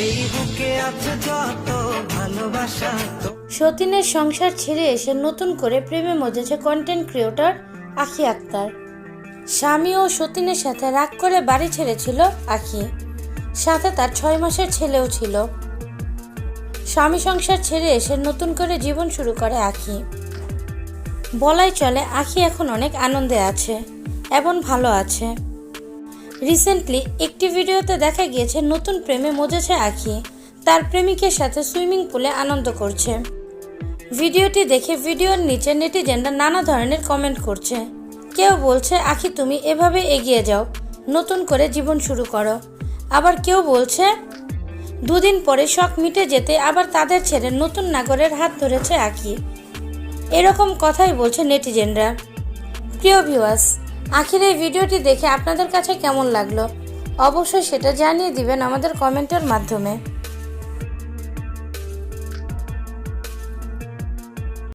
এই বুকে আছে যত ভালোবাসা সতীনের সংসার ছেড়ে এসে নতুন করে প্রেমে মজেছে কন্টেন্ট ক্রিয়েটর আখি আক্তার। স্বামী ও সতীনের সাথে রাগ করে বাড়ি ছেড়েছিল আখি। সাথে তার ছয় মাসের ছেলেও ছিল। স্বামী সংসার ছেড়ে এসে নতুন করে জীবন শুরু করে আখি। বলাই চলে আখি এখন অনেক আনন্দে আছে, এবং ভালো আছে। রিসেন্টলি একটি ভিডিওতে দেখা গিয়েছে নতুন প্রেমে মজেছে আখি। তার প্রেমিকের সাথে সুইমিং পুলে আনন্দ করছে। ভিডিওটি দেখে ভিডিওর নিচে নেটিজেনরা নানা ধরনের কমেন্ট করছে। কেউ বলছে, আখি, তুমি এভাবে এগিয়ে যাও। নতুন করে জীবন শুরু করো। আবার কেউ বলছে, দুদিন পরে শখ মিটে যেতে আবার তাদের ছেড়ে নতুন নাগরের হাত ধরেছে আখি। এরকম কথাই বলছে নেটিজেনরা। প্রিয় ভিউয়ার্স আখির এই ভিডিওটি দেখে আপনাদের কাছে কেমন লাগল? অবশ্যই সেটা জানিয়ে দিবেন আমাদের কমেন্টের মাধ্যমে।